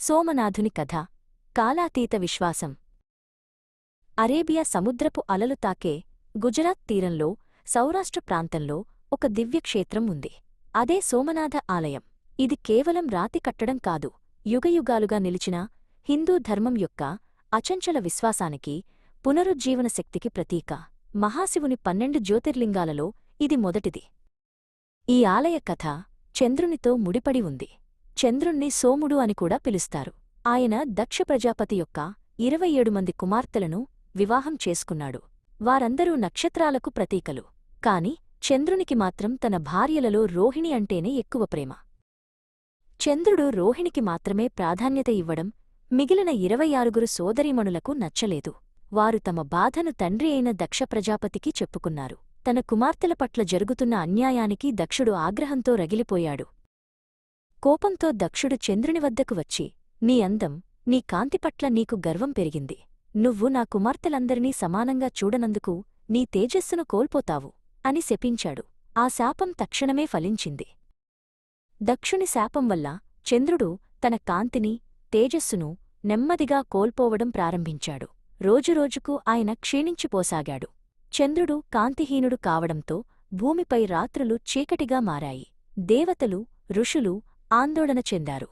సోమనాథుని కథ కాలాతీత విశ్వాసం. అరేబియా సముద్రపు అలలు తాకే గుజరాత్ తీరంలో సౌరాష్ట్ర ప్రాంతంలో ఒక దివ్యక్షేత్రం ఉంది. అదే సోమనాథ ఆలయం. ఇది కేవలం రాతి కట్టడం కాదు యుగయుగాలుగా నిలిచిన హిందూ ధర్మం యొక్క అచంచల విశ్వాసానికి పునరుజ్జీవన శక్తికి ప్రతీక. మహాశివుని పన్నెండు జ్యోతిర్లింగాలలో ఇది మొదటిది. ఈ ఆలయ కథ చంద్రునితో ముడిపడి ఉంది. చంద్రుణ్ణి సోముడు అని కూడా పిలుస్తారు. ఆయన దక్ష ప్రజాపతి యొక్క ఇరవై ఏడు మంది కుమార్తెలను వివాహం చేసుకున్నాడు. వారందరూ నక్షత్రాలకు ప్రతీకలు. కాని చంద్రునికి మాత్రం తన భార్యలలో రోహిణి అంటేనే ఎక్కువ ప్రేమ. చంద్రుడు రోహిణికి మాత్రమే ప్రాధాన్యత ఇవ్వడం మిగిలిన ఇరవై ఆరుగురు సోదరీమణులకు నచ్చలేదు. వారు తమ బాధను తండ్రి అయిన దక్ష ప్రజాపతికి చెప్పుకున్నారు. తన కుమార్తెల పట్ల జరుగుతున్న అన్యాయానికి దక్షుడు ఆగ్రహంతో రగిలిపోయాడు. కోపంతో దక్షుడు చంద్రుని వద్దకు వచ్చి నీ అందం నీ కాంతి పట్ల నీకు గర్వం పెరిగింది. నువ్వు నా కుమార్తెలందరినీ సమానంగా చూడనందుకు నీ తేజస్సును కోల్పోతావు అని శపించాడు. ఆ శాపం తక్షణమే ఫలించింది. దక్షుని శాపం వల్ల చంద్రుడు తన కాంతిని తేజస్సును నెమ్మదిగా కోల్పోవడం ప్రారంభించాడు. రోజురోజుకు ఆయన క్షీణించిపోసాగాడు. చంద్రుడు కాంతిహీనుడు కావడంతో భూమిపై రాత్రులు చీకటిగా మారాయి. దేవతలు ఋషులు ఆందోళన చెందారు.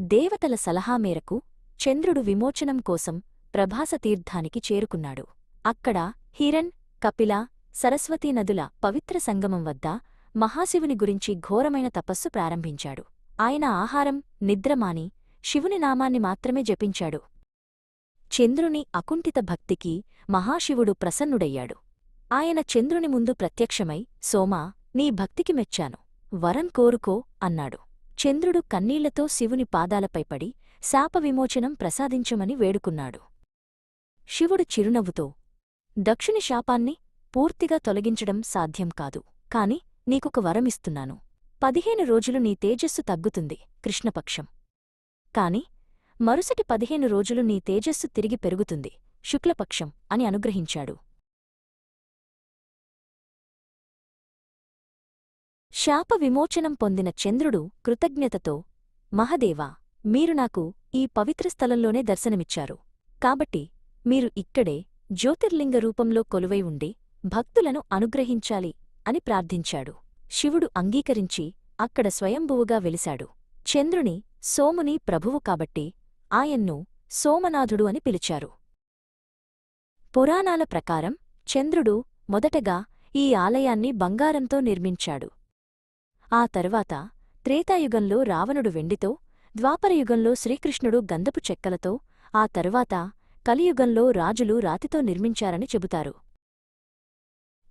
దేవతల సలహా మేరకు చంద్రుడు విమోచనం కోసం ప్రభాసతీర్థానికి చేరుకున్నాడు. అక్కడ హిరణ్ కపిల సరస్వతీ నదుల పవిత్ర సంగమం వద్ద మహాశివుని గురించి ఘోరమైన తపస్సు ప్రారంభించాడు. ఆయన ఆహారం నిద్రమాని శివుని నామాన్ని మాత్రమే జపించాడు. చంద్రుని అకుంఠిత భక్తికి మహాశివుడు ప్రసన్నుడయ్యాడు. ఆయన చంద్రుని ముందు ప్రత్యక్షమై సోమా నీ భక్తికి మెచ్చాను. వరం కోరుకో అన్నాడు. చంద్రుడు కన్నీళ్ళతో శివుని పాదాలపై పడి శాపవిమోచనం ప్రసాదించమని వేడుకున్నాడు. శివుడు చిరునవ్వుతో దక్షిణ శాపాన్ని పూర్తిగా తొలగించడం సాధ్యం కాదు కాని నీకొక వరమిస్తున్నాను పదిహేను రోజులు నీ తేజస్సు తగ్గుతుంది కృష్ణపక్షం. కాని మరుసటి పదిహేను రోజులు నీ తేజస్సు తిరిగి పెరుగుతుంది శుక్లపక్షం అని అనుగ్రహించాడు. శాప విమోచనం పొందిన చంద్రుడు కృతజ్ఞతతో మహదేవా మీరు నాకు ఈ పవిత్ర స్థలంలోనే దర్శనమిచ్చారు. కాబట్టి మీరు ఇక్కడే జ్యోతిర్లింగ రూపంలో కొలువై ఉండి భక్తులను అనుగ్రహించాలి అని ప్రార్థించాడు. శివుడు అంగీకరించి అక్కడ స్వయంభువుగా వెలిశాడు. చంద్రుని సోముని ప్రభువు కాబట్టి ఆయన్ను సోమనాథుడు అని పిలిచారు. పురాణాల ప్రకారం చంద్రుడు మొదటగా ఈ ఆలయాన్ని బంగారంతో నిర్మించాడు. ఆ తరువాత త్రేతాయుగంలో రావణుడు వెండితో ద్వాపరయుగంలో శ్రీకృష్ణుడు గంధపు చెక్కలతో ఆ తరువాత కలియుగంలో రాజులు రాతితో నిర్మించారని చెబుతారు.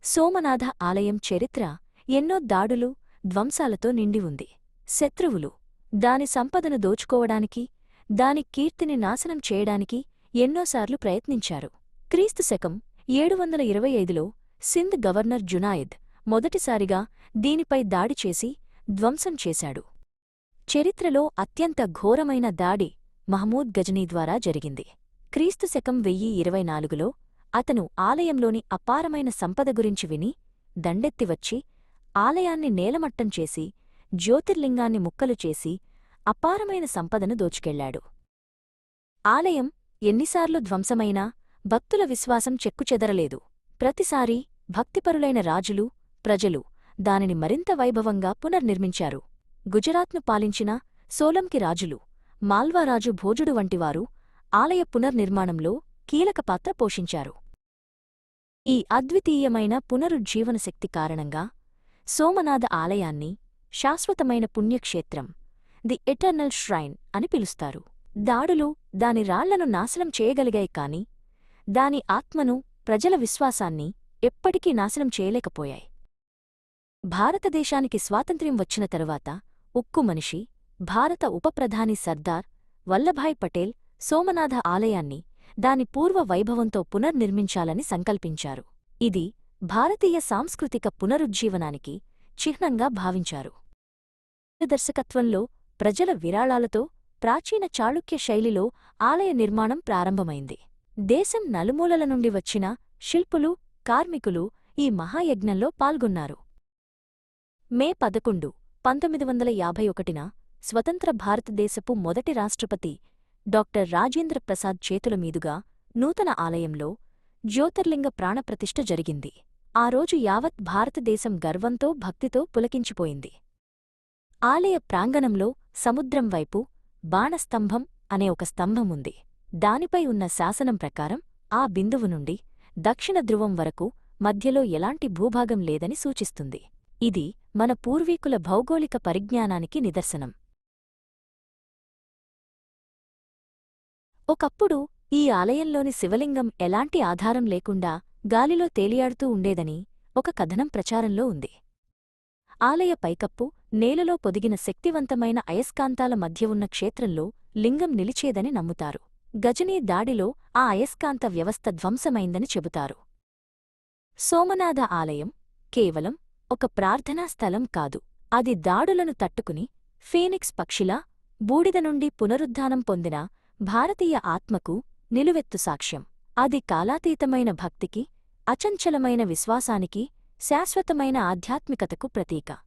సోమనాథ ఆలయం చరిత్ర ఎన్నో దాడులు ధ్వంసాలతో నిండి ఉంది. శత్రువులు దాని సంపదను దోచుకోవడానికి దాని కీర్తిని నాశనం చేయడానికి ఎన్నోసార్లు ప్రయత్నించారు. క్రీస్తు శకం ఏడు వందల ఇరవై ఐదులో సింధ్ గవర్నర్ జునాయిద్ మొదటిసారిగా దీనిపై దాడి చేసి ధ్వంసం చేశాడు. చరిత్రలో అత్యంత ఘోరమైన దాడి మహమూద్ గజనీ ద్వారా జరిగింది. క్రీస్తు శకం వెయ్యి ఇరవై నాలుగులో అతను ఆలయంలోని అపారమైన సంపద గురించి విని దండెత్తివచ్చి ఆలయాన్ని నేలమట్టం చేసి జ్యోతిర్లింగాన్ని ముక్కలు చేసి అపారమైన సంపదను దోచుకెళ్ళాడు ఆలయం ఎన్నిసార్లు ధ్వంసమైనా భక్తుల విశ్వాసం చెక్కుచెదరలేదు. ప్రతిసారీ భక్తిపరులైన రాజులు ప్రజలు దానిని మరింత వైభవంగా పునర్నిర్మించారు. గుజరాత్ను పాలించిన సోలంకి రాజులు మాల్వారాజు భోజుడు వంటివారు ఆలయ పునర్నిర్మాణంలో కీలక పాత్ర పోషించారు. ఈ అద్వితీయమైన పునరుజ్జీవనశక్తి కారణంగా సోమనాథ ఆలయాన్ని శాశ్వతమైన పుణ్యక్షేత్రం ది ఎటర్నల్ ష్రైన్ అని పిలుస్తారు. దాడులు దాని రాళ్ళను నాశనం చేయగలిగాయి కాని దాని ఆత్మను ప్రజల విశ్వాసాన్ని ఎప్పటికీ నాశనం చేయలేకపోయాయి. భారతదేశానికి స్వాతంత్ర్యం వచ్చిన తరువాత ఉక్కు మనిషి భారత ఉపప్రధాని సర్దార్ వల్లభాయ్ పటేల్ సోమనాథ ఆలయాన్ని దాని పూర్వ వైభవంతో పునర్నిర్మించాలని సంకల్పించారు. ఇది భారతీయ సాంస్కృతిక పునరుజ్జీవనానికి చిహ్నంగా భావించారు. దర్శకత్వంలో ప్రజల విరాళాలతో ప్రాచీన చాళుక్య శైలిలో ఆలయ నిర్మాణం ప్రారంభమైంది. దేశం నలుమూలల నుండి వచ్చిన శిల్పులు కార్మికులు ఈ మహాయజ్ఞంలో పాల్గొన్నారు. మే పదకొండు పంతొమ్మిది వందల యాభై ఒకటిన స్వతంత్ర భారతదేశపు మొదటి రాష్ట్రపతి డాక్టర్ రాజేంద్ర ప్రసాద్ చేతుల మీదుగా నూతన ఆలయంలో జ్యోతిర్లింగ ప్రాణప్రతిష్ఠ జరిగింది. ఆ రోజు యావత్ భారతదేశం గర్వంతో భక్తితో పులకించిపోయింది. ఆలయ ప్రాంగణంలో సముద్రం వైపు బాణస్తంభం అనే ఒక స్తంభం ఉంది. దానిపై ఉన్న శాసనం ప్రకారం ఆ బిందువు నుండి దక్షిణ ధ్రువం వరకు మధ్యలో ఎలాంటి భూభాగం లేదని సూచిస్తుంది. ఇది మన పూర్వీకుల భౌగోళిక పరిజ్ఞానానికి నిదర్శనం. ఒకప్పుడు ఈ ఆలయంలోని శివలింగం ఎలాంటి ఆధారం లేకుండా గాలిలో తేలియాడుతూ ఉండేదని ఒక కథనం ప్రచారంలో ఉంది. ఆలయ పైకప్పు నేలలో పొదిగిన శక్తివంతమైన అయస్కాంతాల మధ్య ఉన్న క్షేత్రంలో లింగం నిలిచేదని నమ్ముతారు. గజనీ దాడిలో ఆ అయస్కాంత వ్యవస్థ ధ్వంసమైందని చెబుతారు. సోమనాథ ఆలయం కేవలం ఒక ప్రార్థనా స్థలం కాదు. అది దాడులను తట్టుకుని ఫీనిక్స్ పక్షిలా బూడిద నుండి పునరుద్ధానం పొందిన భారతీయ ఆత్మకు నిలువెత్తు సాక్ష్యం. అది కాలాతీతమైన భక్తికి అచంచలమైన విశ్వాసానికి శాశ్వతమైన ఆధ్యాత్మికతకు ప్రతీక.